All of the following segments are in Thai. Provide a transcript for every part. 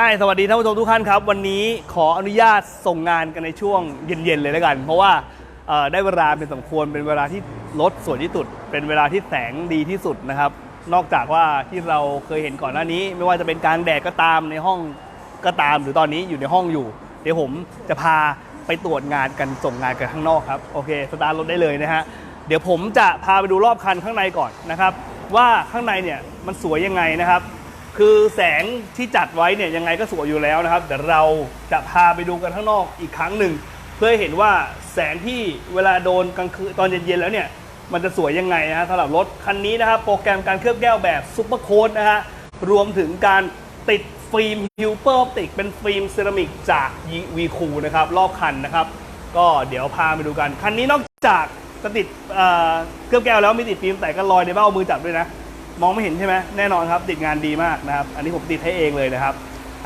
Hi สวัสดีท่านผู้ชมทุกท่านครับ วันนี้ขออนุญาตส่งงานกันในช่วงเย็นๆเลยแล้วกัน เพราะว่าเอ่อได้เวลาเป็นสมควรเป็นเวลาที่รถสวยที่สุด เป็นเวลาที่แสงดีที่สุดนะครับ นอกจากว่าที่เราเคยเห็นก่อนหน้านี้ ไม่ว่าจะเป็นกลางแดดก็ตามในห้องก็ตามหรือตอนนี้อยู่ในห้องอยู่ เดี๋ยวผมจะพาไปตรวจงานกันส่งงานกันข้างนอกครับโอเคสตาร์ทรถได้เลยนะฮะเดี๋ยวผมจะพาไปดูรอบคันข้างในก่อนนะครับว่าข้างในเนี่ยมันสวยยังไงนะครับ คือแสงที่จัดไว้เนี่ยยังไงก็สวยอยู่แล้วนะครับเดี๋ยวเราจะพาไปดูกันข้างนอกอีกครั้งหนึ่ง เพื่อให้เห็นว่าแสงที่เวลาโดนกลางคืนตอนเย็นๆแล้วเนี่ยมันจะสวยยังไงนะฮะสำหรับรถคันนี้นะครับโปรแกรมการเคลือบแก้วแบบซุปเปอร์โค้ดนะฮะรวมถึงการติดฟิล์มฮิวเปอร์ออปติกเป็นฟิล์มเซรามิกจากวีคูนะครับรอบคันนะครับ ก็เดี๋ยวพาไปดูกัน คันนี้นอกจากจะติดเคลือบแก้วแล้วมีติดฟิล์มแต่กันรอยในเบ้ามือจับด้วยนะ มองไม่เห็นใช่ไหมแน่นอนครับติดงานดีมากนะครับ อันนี้ผมติดให้เองเลยนะครับ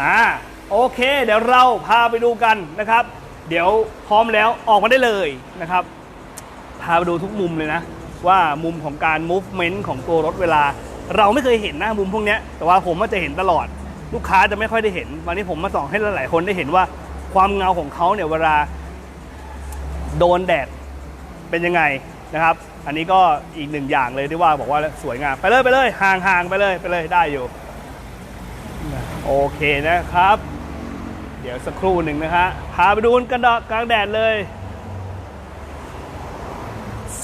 อ่าโอเค เดี๋ยวเราพาไปดูกันนะครับ เดี๋ยวพร้อมแล้วออกมาได้เลยนะครับ พาไปดูทุกมุมเลยนะ ว่ามุมของการ movement ของตัวรถเวลา เราไม่เคยเห็นนะมุมพวกนี้แต่ว่าผมก็จะเห็นตลอด ลูกค้าจะไม่ค่อยได้เห็น วันนี้ผมมาส่องให้หลายๆคนได้เห็นว่าความเงาของเขาเนี่ยเวลาโดนแดดเป็นยังไงนะครับ อันนี้ก็อีกหนึ่งอย่างเลยที่ว่าบอกว่าสวยงาม ไปเลยไปเลยห่างห่างไปเลยไปเลยได้อยู่ โอเคนะครับ เดี๋ยวสักครู่หนึ่งนะฮะพาไปดูกันดอกกลางแดดเลย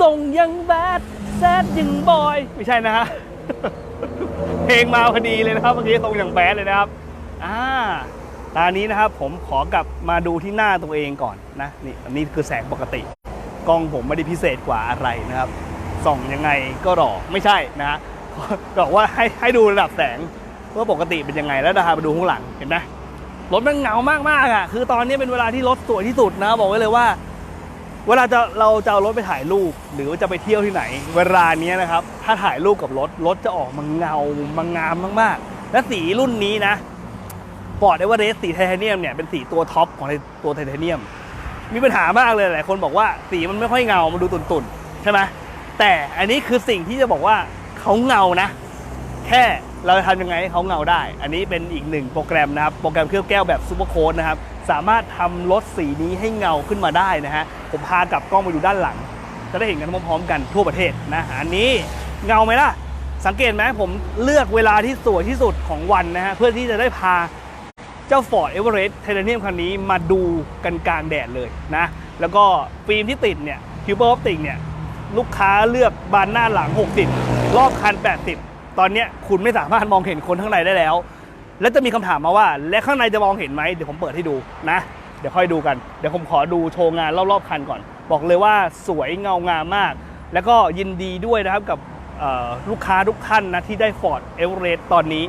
ส่งยังแบดแซดยังบอย ไม่ใช่นะฮะ เพลงมาพอดีเลยนะครับเมื่อกี้ส่งอย่างแบดเลยนะครับอ่าตอนนี้นะครับผมขอกลับมาดูที่หน้าตัวเองก่อนนะนี่อันนี้คือแสงปกติ กล้องผมไม่ได้พิเศษกว่าอะไรนะครับส่องยังไงก็หล่อไม่ใช่นะฮะบอกว่าให้ให้ดูระดับแสงว่าปกติเป็นยังไงแล้วนะคะมาดูข้างหลังเห็นไหมรถมันเหงามากมากๆอะคือตอนนี้เป็นเวลาที่รถสวยที่สุดนะบอกไว้เลยว่า เวลาจะเราจะเอารถไปถ่ายรูปหรือว่าจะไปเที่ยวที่ไหน เวลานี้นะครับ ถ้าถ่ายรูปกับรถรถจะออกมาเงา มางามมากๆ และสีรุ่นนี้นะฟอร์ดเอเวอเรสต์สีไทเทเนียมเนี่ยเป็นสีตัวท็อปของตัวไทเทเนียม มีปัญหามากเลยหลายคนบอกว่าสีมันไม่ค่อยเงา มันดูตุ่นๆ ใช่ไหมแต่อันนี้คือสิ่งที่จะบอกว่าเขาเงานะ แค่เราจะทำยังไงให้เขาเงาได้ อันนี้เป็นอีกหนึ่งโปรแกรมนะครับ โปรแกรมเคลือบแก้วแบบซูเปอร์โค้ดนะครับ สามารถทำรถสีนี้ให้เงาขึ้นมาได้นะฮะ ผมพากลับกล้องมาอยู่ด้านหลัง จะได้เห็นกันพร้อมๆ กันทั่วประเทศนะ อันนี้เงาไหมล่ะ สังเกตไหมผมเลือกเวลาที่สวยที่สุดของวันนะฮะ เพื่อที่จะได้พา เจ้า Ford Everest Titanium คันนี้มาดูกันกลางแดดเลยนะ แล้วก็ฟิล์มที่ติดเนี่ยคิวเบอร์ออปติกเนี่ยลูกค้าเลือกบานหน้าหลัง 60 รอบคัน 80 ตอนนี้คุณไม่สามารถมองเห็นคนข้างในได้แล้ว แล้วจะมีคำถามมาว่า และข้างในจะมองเห็นไหมเดี๋ยวผมเปิดให้ดูนะ เดี๋ยวค่อยดูกัน เดี๋ยวผมขอดูโชว์งานรอบๆคันก่อน บอกเลยว่าสวยเงางามมาก แล้วก็ยินดีด้วยนะครับกับลูกค้าทุกท่านนะที่ได้ Ford Everest ตอนนี้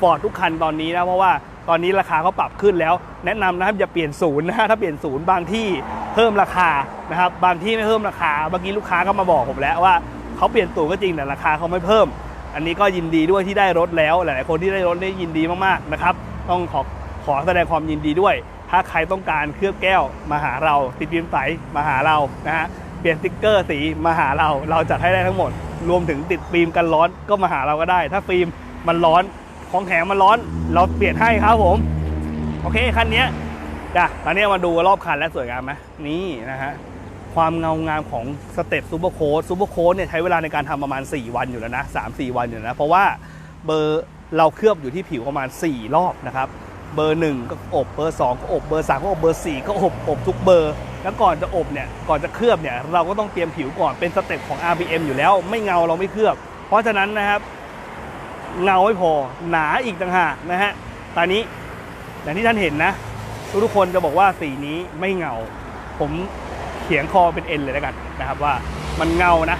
Ford ทุกคันตอนนี้นะเพราะว่า ตอนนี้ราคาเขาปรับขึ้นแล้ว แนะนำนะครับอย่าเปลี่ยนศูนย์นะฮะถ้าเปลี่ยนศูนย์บางที่เพิ่มราคานะครับบางที่ไม่เพิ่มราคาเมื่อกี้ลูกค้าก็มาบอกผมแล้วว่าเขาเปลี่ยนศูนย์ก็จริงแต่ราคาเขาไม่เพิ่ม อันนี้ก็ยินดีด้วยที่ได้รถแล้ว หลายๆคนที่ได้รถได้ยินดีมากๆนะครับต้องขอขอแสดงความยินดีด้วย ถ้าใครต้องการเคลือบแก้วมาหาเรา ติดฟิล์มใสมาหาเรานะฮะเปลี่ยนสติ๊กเกอร์สีมาหาเรา เราจัดให้ได้ทั้งหมด รวมถึงติดฟิล์มกันร้อนก็มาหาเราก็ได้ ถ้าฟิล์มมันร้อน ของแข็งมันร้อน เราเปลี่ยนให้ครับผม โอเคคันนี้จ้ะตอนนี้มาดูรอบคันแล้วสวยงามไหมนี่นะฮะความเงางามของสเต็ปซูเปอร์โค้ดซูเปอร์โค้ดเนี่ยใช้เวลาในการทำประมาณ 4 วันอยู่แล้วนะ3-4วันอยู่แล้วนะ เพราะว่าเบอร์เราเคลือบอยู่ที่ผิวประมาณ 4 รอบนะครับ เบอร์ 1 ก็อบ เบอร์ 2 ก็อบ เบอร์ 3 ก็อบ เบอร์ 4 ก็อบ อบทุกเบอร์ แล้วก่อนจะอบเนี่ย ก่อนจะเคลือบเนี่ย เราก็ต้องเตรียมผิวก่อน เป็นสเต็ปของ RPM อยู่แล้ว ไม่เงาเราไม่เคลือบ เพราะฉะนั้นนะครับ เงาไม่พอหนาอีกต่างหากนะฮะตอนนี้อย่างที่ท่านเห็นนะ ทุกๆคนจะบอกว่าสีนี้ไม่เงา ผมเขียงคอเป็นเอ็นเลยแล้วกันนะครับว่ามันเงานะ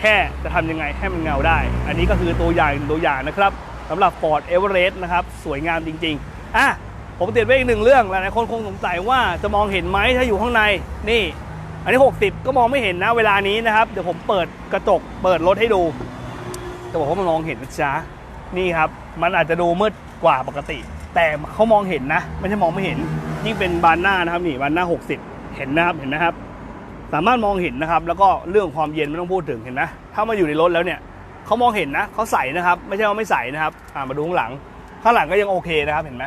แค่จะทำยังไงให้มันเงาได้ อันนี้ก็คือตัวอย่างตัวอย่างนะครับสำหรับ Ford Everest นะครับ สวยงามจริง ๆอะผมเตือนไว้อีกหนึ่งเรื่องหลายคนคงสงสัยว่าจะมองเห็นไหมถ้าอยู่ข้างในนี่ อันนี้ 60 ก็มองไม่เห็นนะเวลานี้นะครับ เดี๋ยวผมเปิดกระจกเปิดรถให้ดูจะบอกว่ามันมองเห็นนะจ๊ะ นี่ครับ มันอาจจะดูมืดกว่าปกติ แต่เขามองเห็นนะ ไม่ใช่มองไม่เห็น ยิ่งเป็นบานหน้านะครับนี่บานหน้า 60 เห็นนะครับเห็นนะครับ สามารถมองเห็นนะครับ แล้วก็เรื่องความเย็นไม่ต้องพูดถึงเห็นไหมถ้ามาอยู่ในรถแล้วเนี่ยเขามองเห็นนะเขาใส่นะครับ ไม่ใช่ว่าไม่ใส่นะครับมาดูข้างหลัง ข้างหลังก็ยังโอเคนะครับเห็นไหม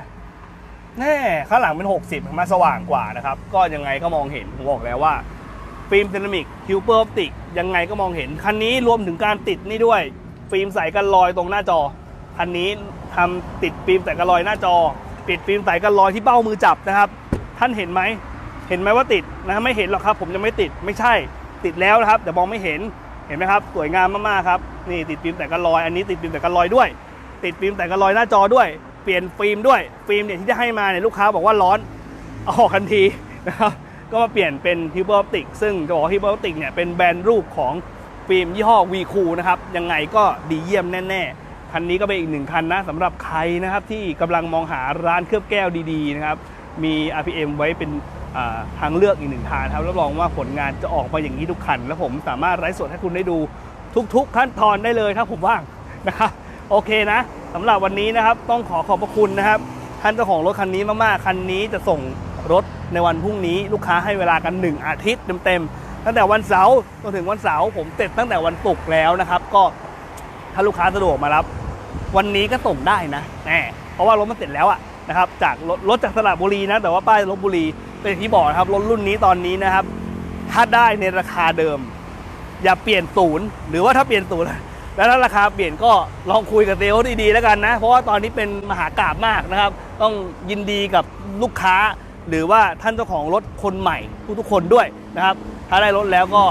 แน่ข้างหลังเป็น 60มาสว่างกว่านะครับ ก็ยังไงก็มองเห็นผมบอกแล้วว่าฟิล์มเซรามิกฮิวเปอร์ออปติกยังไงก็มองเห็น คันนี้รวมถึงการติดนี่ด้วย ฟิล์มใสกันรอยตรงหน้าจอ คันนี้ทำติดฟิล์มใสกันรอยหน้าจอปิดฟิล์มใสกันรอยที่เบ้ามือจับนะครับ ท่านเห็นไหมเห็นไหมว่าติดนะไม่เห็นหรอกครับ ผมยังไม่ติดไม่ใช่ติดแล้วนะครับ แต่มองไม่เห็นเห็นไหมครับสวยงามมากๆครับนี่ติดฟิล์มแต่กันรอยอันนี้ติดฟิล์มแต่กันรอยด้วย ติดฟิล์มแต่กันรอยหน้าจอด้วย เปลี่ยนฟิล์มด้วยฟิล์มเนี่ยที่จะให้มาเนี่ยลูกค้าบอกว่าร้อนเอาออกทันทีนะครับก็มาเปลี่ยนเป็นฮิวเปอร์ออปติกซึ่งจะบอกว่าฮิวเปอร์ออปติกเนี่ยเป็นแบรนด์รูปของฟิล์มยี่ห้อวีคูนะครับยังไงก็ดีเยี่ยมแน่ๆ คันนี้ก็เป็นอีกหนึ่งคันนะสำหรับใครนะครับที่กำลังมองหาร้านเคลือบแก้วดีๆนะครับมี RPM ไว้เป็นทางเลือกอีกหนึ่งทางครับรับรองว่าผลงานจะออกมาอย่างนี้ทุกคัน แล้วผมสามารถไลฟ์สดให้คุณได้ดูทุก ๆ ขั้นตอนได้เลยถ้าผมว่างนะครับโอเคนะสำหรับวันนี้นะครับต้องขอขอบพระคุณนะครับท่านเจ้าของรถคันนี้มากๆคันนี้จะส่งรถในวันพรุ่งนี้ลูกค้าให้เวลากัน 1 อาทิตย์เต็มๆตั้งแต่วันเสาร์จนถึงวันเสาร์ผมเสร็จตั้งแต่วันศุกร์แล้วนะครับ ก็ถ้าลูกค้าสะดวกมารับ วันนี้ก็ส่งได้นะแน่เพราะว่ารถมันเสร็จแล้วอะนะครับจากรถรถจากสระบุรีนะ แต่ว่าป้ายลบบุรีเป็นที่บอกนะครับรถรุ่นนี้ตอนนี้นะครับ ถ้าได้ในราคาเดิม อย่าเปลี่ยนศูนย์หรือว่าถ้าเปลี่ยนศูนย์แล้วถ้าราคาเปลี่ยนก็ลองคุยกับเซลล์ดีๆแล้วกันนะ เพราะว่าตอนนี้เป็นมหากราบมากนะครับ ต้องยินดีกับลูกค้า หรือว่าท่านเจ้าของรถคนใหม่ทุกๆคนด้วยนะครับ ถ้าได้รถแล้วก็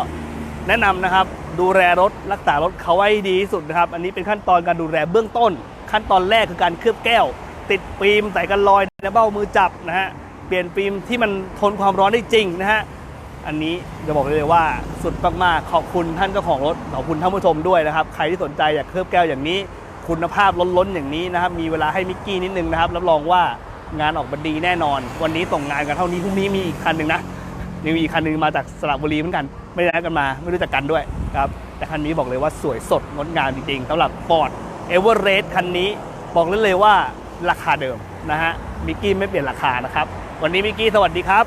แนะนำนะครับ ดูแลรถรักษารถเขาไว้ให้ดีที่สุดนะครับ อันนี้เป็นขั้นตอนการดูแลเบื้องต้น ขั้นตอนแรกคือการเคลือบแก้ว ติดฟิล์มใส่กันรอยในเบ้ามือจับนะฮะเปลี่ยนฟิล์มที่มันทนความร้อนได้จริงนะฮะอันนี้จะบอกเลยว่าสุดมากๆขอบคุณท่านเจ้าของรถขอบคุณท่านผู้ชมด้วยนะครับ ใครที่สนใจอยากเคลือบแก้วอย่างนี้ คุณภาพล้นๆอย่างนี้นะครับมีเวลาให้มิกกี้นิดนึงนะครับรับรองว่างานออกมาดีแน่นอน วันนี้ส่งงานกันเท่านี้พรุ่งนี้มีอีกคันหนึ่งนะ ยังมีอีกคันหนึงมาจากสระบุรีเหมือนกัน ไม่ได้นัดกันมาไม่รู้จักกันด้วยครับแต่คันนี้บอกเลยว่าสวยสดงดงามจริงๆสำหรับ Ford Everest คันนี้บอกเลยเลยว่าราคาเดิมนะฮะมิกกี้ไม่เปลี่ยนราคานะครับ วันนี้มิกกี้สวัสดีครับ